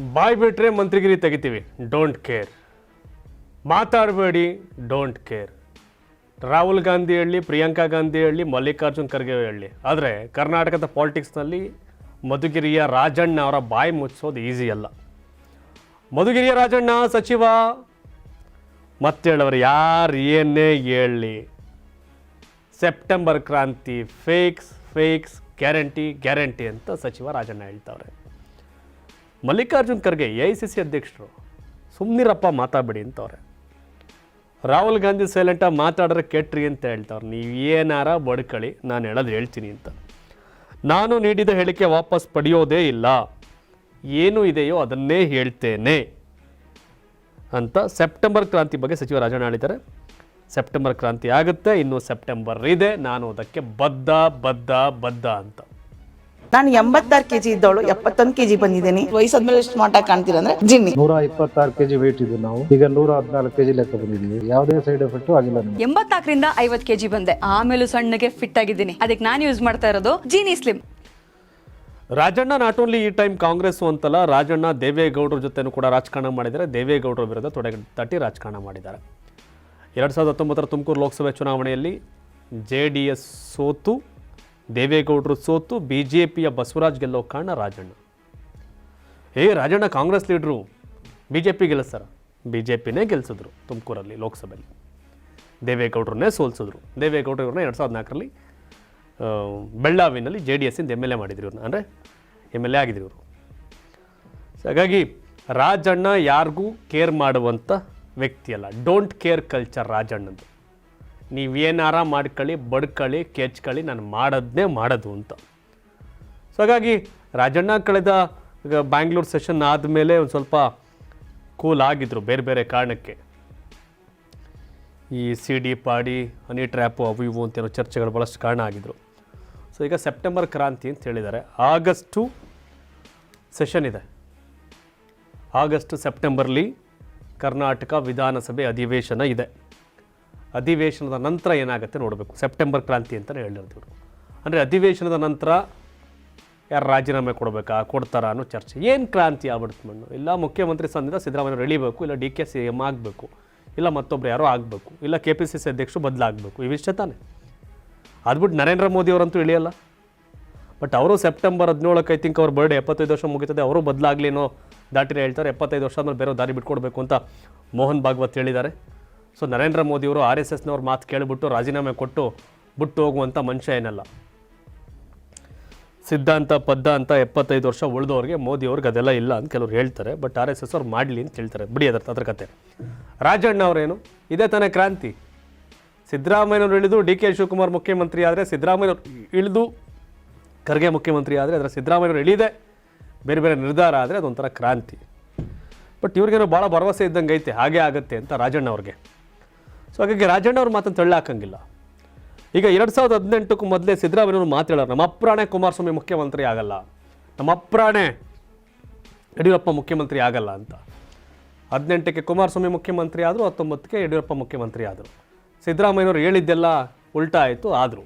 ಬಾಯ್ ಬಿಟ್ರೆ ಮಂತ್ರಿಗಿರಿ ತೆಗಿತೀವಿ. ಡೋಂಟ್ ಕೇರ್ ಮಾತಾಡಬೇಡಿ. ಡೋಂಟ್ ಕೇರ್ ರಾಹುಲ್ ಗಾಂಧಿ ಹೇಳಿ, ಪ್ರಿಯಾಂಕಾ ಗಾಂಧಿ ಹೇಳಿ, ಮಲ್ಲಿಕಾರ್ಜುನ್ ಖರ್ಗೆ ಹೇಳಿ. ಆದರೆ ಕರ್ನಾಟಕದ ಪಾಲಿಟಿಕ್ಸ್ನಲ್ಲಿ ಮಧುಗಿರಿಯ ರಾಜಣ್ಣ ಅವರ ಬಾಯಿ ಮುಚ್ಚೋದು ಈಸಿ ಅಲ್ಲ. ಮಧುಗಿರಿಯ ರಾಜಣ್ಣ, ಸಚಿವ. ಮತ್ತೆ ಹೇಳೋರು ಯಾರು ಏನೇ ಹೇಳಿ. ಸೆಪ್ಟೆಂಬರ್ ಕ್ರಾಂತಿ ಫೇಕ್ಸ್ ಫೇಕ್ಸ್ ಗ್ಯಾರಂಟಿ ಗ್ಯಾರಂಟಿ ಅಂತ ಸಚಿವ Rajanna ಹೇಳ್ತಾವ್ರೆ. Mallikarjun Kharge A I C C ಅಧ್ಯಕ್ಷರು. ಸುಮ್ಮನಿರಪ್ಪ ಮಾತಾಡಬೇಡಿ ಅಂತವ್ರೆ. ರಾಹುಲ್ ಗಾಂಧಿ ಸೈಲೆಂಟಾಗಿ ಮಾತಾಡಿದ್ರೆ ಕೆಟ್ರಿ ಅಂತ ಹೇಳ್ತಾವ್ರೆ. ನೀವು ಏನಾರ ಬಡ್ಕಳಿ, ನಾನು ಹೇಳೋದು ಹೇಳ್ತೀನಿ ಅಂತ. ನಾನು ನೀಡಿದ ಹೇಳಿಕೆ ವಾಪಸ್ ಪಡೆಯೋದೇ ಇಲ್ಲ. ಏನು ಇದೆಯೋ ಅದನ್ನೇ ಹೇಳ್ತೇನೆ ಅಂತ ಸೆಪ್ಟೆಂಬರ್ ಕ್ರಾಂತಿ ಬಗ್ಗೆ ಸಚಿವ ರಾಜಣ್ಣ ಹೇಳಿದ್ದಾರೆ. ಸೆಪ್ಟೆಂಬರ್ ಕ್ರಾಂತಿ ಆಗುತ್ತೆ, ಇನ್ನು ಸೆಪ್ಟೆಂಬರ್ ಇದೆ, ನಾನು ಅದಕ್ಕೆ ಬದ್ಧ ಬದ್ಧ ಬದ್ಧ ಅಂತ. ನಾನು ಎಂಬತ್ತಾರು ಕೆಜಿ ಇದ್ದವಳು ಎಪ್ಪತ್ತೊಂದು ಕೆಜಿ ಬಂದಿದ್ದೀನಿ. ವಯಸ್ಸಾದ್ಮೇಲೆ ಸ್ಮಾರ್ಟ್ ಆಗಿ ಕಾಣ್ತೀರ ಅಂದ್ರೆ ಜಿನ್ನಿ. ನೂರ ಇಪ್ಪತ್ತಾರು ಕೆಜಿ ವೇಟ್ ಇದ್ದೀವಿ ನಾವು. ಈಗ ನೂರ ಹದಿನಾಲ್ಕು ಕೆಜಿ ಲೆಕ್ಕ ಬಂದಿದ್ದೀವಿ. ಯಾವುದೇ ಸೈಡ್ ಎಫೆಕ್ಟ್ ಆಗಿಲ್ಲ ನಮಗೆ. ಎಂಬತ್ನಾಲ್ಕರಿಂದ ಐವತ್ ಕೆಜಿ ಬಂದೆ. ಆಮೇಲೂ ಸಣ್ಣಗೆ ಫಿಟ್ ಆಗಿದ್ದೀನಿ. ಅದಕ್ಕೆ ನಾನು ಯೂಸ್ ಮಾಡ್ತಾ ಇರೋದು Jeeni slim Rajanna not only ಈ ಟೈಮ್ ಕಾಂಗ್ರೆಸ್ ಅಂತಲ್ಲ ರಾಜಣ್ಣ ದೇವೇಗೌಡರ ಜೊತೆನೂ ಕೂಡ ರಾಜಕಾರಣ ಮಾಡಿದರೆ ದೇವೇಗೌಡರ ವಿರುದ್ಧ ತೊಡೆ ತಟ್ಟಿ ರಾಜಕಾರಣ ಮಾಡಿದ್ದಾರೆ. ಎರಡು ಸಾವಿರದ ಹತ್ತೊಂಬತ್ತರ ತುಮಕೂರು ಲೋಕಸಭೆ ಚುನಾವಣೆಯಲ್ಲಿ ಜೆ ಡಿ ಎಸ್ ಸೋತು. ದೇವೇಗೌಡರು ಸೋತು ಬಿ ಜೆ ಪಿಯ ಬಸವರಾಜ್ ಗೆಲ್ಲೋ ಕಾರಣ ರಾಜಣ್ಣ. ಏ Rajanna, Congress leaders B J P ಗೆಲ್ಲಿಸ್ತಾರ? B J ಪಿನೇ ಗೆಲ್ಲಿಸಿದ್ರು ತುಮಕೂರಲ್ಲಿ ಲೋಕಸಭೆಯಲ್ಲಿ. ದೇವೇಗೌಡರನ್ನೇ ಸೋಲಿಸಿದ್ರು. ದೇವೇಗೌಡರು ಇವ್ರನ್ನ ಎರಡು ಸಾವಿರದ ನಾಲ್ಕರಲ್ಲಿ ಬೆಳ್ಳಾವಿನಲ್ಲಿ ಜೆ ಡಿ ಎಸ್ಸಿಂದ ಎಂ ಎಲ್ ಎ ಮಾಡಿದ್ರು ಇವ್ರನ್ನ. ಅಂದರೆ ಎಂ ಎಲ್ ಎ ಆಗಿದ್ರು ಇವರು. ಹಾಗಾಗಿ ರಾಜಣ್ಣ ಯಾರಿಗೂ ಕೇರ್ ಮಾಡುವಂಥ ವ್ಯಕ್ತಿಯಲ್ಲ ಡೋಂಟ್ ಕೇರ್ ಕಲ್ಚರ್ ರಾಜಣ್ಣಂದು. ನೀವೇನಾರ ಮಾಡ್ಕೊಳ್ಳಿ ಬಡ್ಕೊಳ್ಳಿ ಕೆಚ್ಕೊಳ್ಳಿ ನಾನು ಮಾಡೋದನ್ನೇ ಮಾಡೋದು ಅಂತ. ಸೊ ಹಾಗಾಗಿ ರಾಜಣ್ಣ ಕಳೆದ ಬ್ಯಾಂಗ್ಳೂರು ಸೆಷನ್ ಆದಮೇಲೆ ಒಂದು ಸ್ವಲ್ಪ ಕೂಲ್ ಆಗಿದ್ರು ಬೇರೆ ಬೇರೆ ಕಾರಣಕ್ಕೆ. ಈ ಸಿ ಡಿ ಪಾಡಿ ಹನಿ ಟ್ರ್ಯಾಪು ಅವು ಇವು ಅಂತ ಏನೋ ಚರ್ಚೆಗಳು ಭಾಳಷ್ಟು ಕಾರಣ ಆಗಿದ್ರು. ಸೊ ಈಗ ಸೆಪ್ಟೆಂಬರ್ ಕ್ರಾಂತಿ ಅಂತ ಹೇಳಿದ್ದಾರೆ. ಆಗಸ್ಟು ಸೆಷನ್ ಇದೆ. ಆಗಸ್ಟ್ ಸೆಪ್ಟೆಂಬರ್ಲಿ ಕರ್ನಾಟಕ ವಿಧಾನಸಭೆ ಅಧಿವೇಶನ ಇದೆ. ಅಧಿವೇಶನದ ನಂತರ ಏನಾಗುತ್ತೆ ನೋಡಬೇಕು. ಸೆಪ್ಟೆಂಬರ್ ಕ್ರಾಂತಿ ಅಂತಲೇ ಹೇಳಿರ್ತೀವಿ ಅಂದರೆ ಅಧಿವೇಶನದ ನಂತರ ಯಾರು ರಾಜೀನಾಮೆ ಕೊಡಬೇಕಾ, ಕೊಡ್ತಾರಾ ಅನ್ನೋ ಚರ್ಚೆ. ಏನು ಕ್ರಾಂತಿ ಆಗ್ಬಿಡ್ತು ಮಣ್ಣು? ಇಲ್ಲ ಮುಖ್ಯಮಂತ್ರಿ ಸ್ಥಾನದಿಂದ ಸಿದ್ದರಾಮಯ್ಯ ಎಳಿಬೇಕು, ಇಲ್ಲ ಡಿ ಕೆ ಸಿ ಎಂ ಆಗಬೇಕು, ಇಲ್ಲ ಮತ್ತೊಬ್ರು ಯಾರೋ ಆಗಬೇಕು, ಇಲ್ಲ ಕೆ ಪಿ ಸಿ ಸಿ ಅಧ್ಯಕ್ಷರು ಬದಲಾಗಬೇಕು ಇವಿಷ್ಟೇ ತಾನೆ. ಅದ್ಬಿಟ್ಟು ನರೇಂದ್ರ ಮೋದಿ ಅವರಂತೂ ಇಳಿಯಲ್ಲ ಬಟ್ ಅವರು ಸೆಪ್ಟೆಂಬರ್ ಹದಿನೇಳಕ್ಕೆ ಐ ಥಿಂಕ್ ಅವ್ರ ಬರ್ಡೇ, ಎಪ್ಪತ್ತೈದು ವರ್ಷ ಮುಗಿತದೆ, ಅವರು ಬದಲಾಗ್ಲಿನೋ ದಾಟಿನೇ ಹೇಳ್ತಾರೆ, ಎಪ್ಪತ್ತೈದು ವರ್ಷ ಆದಮೇಲೆ ಬೇರೆ ದಾರಿ ಬಿಟ್ಕೊಡ್ಬೇಕು ಅಂತ ಮೋಹನ್ ಭಾಗವತ್ ಹೇಳಿದ್ದಾರೆ. ಸೊ ನರೇಂದ್ರ ಮೋದಿಯವರು ಆರ್ ಎಸ್ ಎಸ್ನವ್ರ ಮಾತು ಕೇಳಿಬಿಟ್ಟು ರಾಜೀನಾಮೆ ಕೊಟ್ಟು ಬಿಟ್ಟು ಹೋಗುವಂಥ ಮನುಷ್ಯ ಏನಲ್ಲ. ಸಿದ್ಧಾಂತ ಪದ್ದ ಅಂತ ಎಪ್ಪತ್ತೈದು ವರ್ಷ ಉಳಿದವ್ರಿಗೆ ಮೋದಿಯವ್ರಿಗೆ ಅದೆಲ್ಲ ಇಲ್ಲ ಅಂತ ಕೆಲವ್ರು ಹೇಳ್ತಾರೆ ಬಟ್ ಆರ್ ಎಸ್ ಎಸ್ ಅವ್ರು ಮಾಡಲಿ ಅಂತ ಹೇಳ್ತಾರೆ ಬಿಡಿ ಅದರ ಅದ್ರ ಕತೆ. ರಾಜಣ್ಣ ಅವರೇನು? ಇದೇ ತಾನೇ ಕ್ರಾಂತಿ. ಸಿದ್ದರಾಮಯ್ಯನವ್ರು ಇಳಿದು ಡಿ ಕೆ ಶಿವಕುಮಾರ್ ಮುಖ್ಯಮಂತ್ರಿ ಆದರೆ ಸಿದ್ದರಾಮಯ್ಯವ್ರು ಇಳಿದು ಖರ್ಗೆ ಮುಖ್ಯಮಂತ್ರಿ ಆದರೆ ಅದರ ಸಿದ್ದರಾಮಯ್ಯವ್ರು ಇಳಿದೆ. ಬೇರೆ ಬೇರೆ ನಿರ್ಧಾರ ಆದರೆ ಅದೊಂಥರ ಕ್ರಾಂತಿ. ಬಟ್ ಇವ್ರಿಗೇನೋ ಭಾಳ ಭರವಸೆ ಇದ್ದಂಗೆ ಐತೆ ಹಾಗೆ ಆಗುತ್ತೆ ಅಂತ ರಾಜಣ್ಣ ಅವ್ರಿಗೆ. ಸೊ ಹಾಗಾಗಿ ರಾಜಣ್ಣ ಅವ್ರ ಮಾತನ್ನು ತಳ್ಳಾಕಂಗಿಲ್ಲ. ಈಗ ಎರಡು ಸಾವಿರದ ಹದಿನೆಂಟಕ್ಕೂ ಮೊದಲೇ ಸಿದ್ದರಾಮಯ್ಯವ್ರು ಮಾತಾಡೋರು, ನಮ್ಮ ಅಪ್ರಾಣೆ ಕುಮಾರಸ್ವಾಮಿ ಮುಖ್ಯಮಂತ್ರಿ ಆಗಲ್ಲ. ನಮ್ಮ ಅಪ್ರಾಣೆ ಯಡಿಯೂರಪ್ಪ ಮುಖ್ಯಮಂತ್ರಿ ಆಗಲ್ಲ ಅಂತ. ಹದಿನೆಂಟಕ್ಕೆ ಕುಮಾರಸ್ವಾಮಿ ಮುಖ್ಯಮಂತ್ರಿ ಆದರು, ಹತ್ತೊಂಬತ್ತಕ್ಕೆ ಯಡಿಯೂರಪ್ಪ ಮುಖ್ಯಮಂತ್ರಿ ಆದರು. ಸಿದ್ದರಾಮಯ್ಯವ್ರು ಹೇಳಿದ್ದೆಲ್ಲ ಉಲ್ಟಾ ಆಯಿತು, ಆದರು.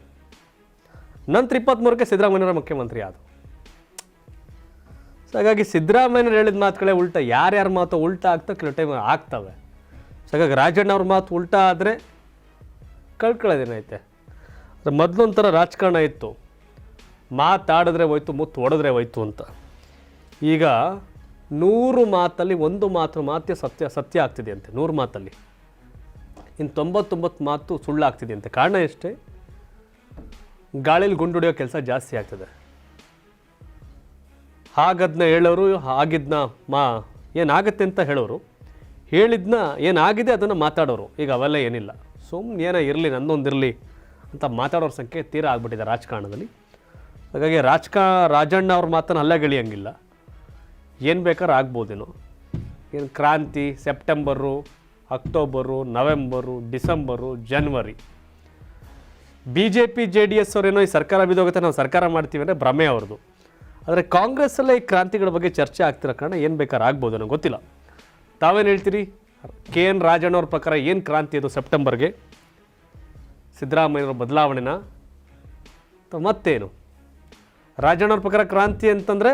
ನಂತರ ಇಪ್ಪತ್ತ್ಮೂರಕ್ಕೆ ಸಿದ್ದರಾಮಯ್ಯವ್ರ ಮುಖ್ಯಮಂತ್ರಿ ಆದರು. ಸೊ ಹಾಗಾಗಿ ಸಿದ್ದರಾಮಯ್ಯನವ್ರು ಹೇಳಿದ ಮಾತುಗಳೇ ಉಲ್ಟಾ. ಯಾರ್ಯಾರ ಮಾತು ಉಲ್ಟಾ ಆಗ್ತಾ ಕೆಲವು ಟೈಮ್ ಆಗ್ತವೆ. ಸೊ ಹಾಗಾಗಿ ರಾಜಣ್ಣ ಅವ್ರ ಮಾತು ಉಲ್ಟಾ ಆದರೆ ಕಳ್ಕೊಳ್ಳೋದೇನೈತೆ ಅದು ಮೊದಲೊಂಥರ ರಾಜಕಾರಣ ಇತ್ತು. ಮಾತಾಡಿದ್ರೆ ಹೋಯ್ತು, ಮುತ್ತು ಹೊಡೆದ್ರೆ ಹೋಯ್ತು ಅಂತ. ಈಗ ನೂರು ಮಾತಲ್ಲಿ ಒಂದು ಮಾತು ಮಾತ್ಯ ಸತ್ಯ ಸತ್ಯ ಆಗ್ತಿದೆ ಅಂತೆ, ನೂರು ಮಾತಲ್ಲಿ. ಇನ್ನು ತೊಂಬತ್ತೊಂಬತ್ತು ಮಾತು ಸುಳ್ಳಾಗ್ತಿದೆ ಅಂತೆ. ಕಾರಣ ಎಷ್ಟೇ? ಗಾಳಿಲಿ ಗುಂಡು ಹೊಡೆಯೋ ಕೆಲಸ ಜಾಸ್ತಿ ಆಗ್ತದೆ. ಹಾಗದ್ನ ಹೇಳೋರು ಆಗಿದ್ನ ಮಾ ಏನಾಗುತ್ತೆ ಅಂತ ಹೇಳೋರು. ಹೇಳಿದ್ನ ಏನಾಗಿದೆ ಅದನ್ನು ಮಾತಾಡೋರು. ಈಗ ಅವೆಲ್ಲ ಏನಿಲ್ಲ. ಸುಮ್ಮನೆ ಏನೋ ಇರಲಿ, ನನ್ನೊಂದಿರಲಿ ಅಂತ ಮಾತಾಡೋರ ಸಂಖ್ಯೆ ತೀರಾ ಆಗ್ಬಿಟ್ಟಿದೆ ರಾಜಕಾರಣದಲ್ಲಿ. ಹಾಗಾಗಿ ರಾಜಕ ರಾಜಣ್ಣ ಅವ್ರ ಮಾತನ್ನು ಅಲ್ಲಗೆಳಿಯಂಗಿಲ್ಲ ಏನು ಬೇಕಾದ್ರೂ ಆಗ್ಬೋದೇನೋ. ಏನು ಕ್ರಾಂತಿ, September, October, November, December, January. B J P J D S ಅವರೇನೋ ಈ ಸರ್ಕಾರ ಬಿದ್ದೋಗುತ್ತೆ, ನಾವು ಸರ್ಕಾರ ಮಾಡ್ತೀವಿ ಅಂದರೆ ಭ್ರಮೆ ಅವ್ರದ್ದು ಆದರೆ ಕಾಂಗ್ರೆಸ್ಸಲ್ಲೇ ಈ ಕ್ರಾಂತಿಗಳ ಬಗ್ಗೆ ಚರ್ಚೆ ಆಗ್ತಿರೋ ಕಾರಣ ಏನು ಬೇಕಾದ್ರೆ ಆಗ್ಬೋದೇನೋ ಗೊತ್ತಿಲ್ಲ. ತಾವೇನು ಹೇಳ್ತೀರಿ? ಕೆ ಎನ್ ರಾಜಣ್ಣವ್ರ ಪ್ರಕಾರ ಏನು ಕ್ರಾಂತಿ ಅದು ಸೆಪ್ಟೆಂಬರ್ಗೆ? ಸಿದ್ದರಾಮಯ್ಯವ್ರ ಬದಲಾವಣೆನ? ಮತ್ತೇನು? ರಾಜಣ್ಣವ್ರ ಪ್ರಕಾರ ಕ್ರಾಂತಿ ಅಂತಂದರೆ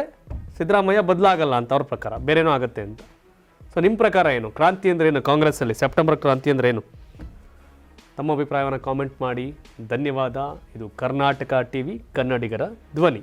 ಸಿದ್ದರಾಮಯ್ಯ ಬದಲಾಗಲ್ಲ ಅಂತ ಅವ್ರ ಪ್ರಕಾರ, ಬೇರೇನೂ ಆಗುತ್ತೆ ಅಂತ. ಸೊ ನಿಮ್ಮ ಪ್ರಕಾರ ಏನು? ಕ್ರಾಂತಿ ಅಂದ್ರೆ ಏನು ಕಾಂಗ್ರೆಸ್ಸಲ್ಲಿ? ಸೆಪ್ಟೆಂಬರ್ ಕ್ರಾಂತಿ ಅಂದ್ರೆ ಏನು? ತಮ್ಮ ಅಭಿಪ್ರಾಯವನ್ನು ಕಾಮೆಂಟ್ ಮಾಡಿ. ಧನ್ಯವಾದ. ಇದು ಕರ್ನಾಟಕ ಟಿವಿ, ಕನ್ನಡಿಗರ ಧ್ವನಿ.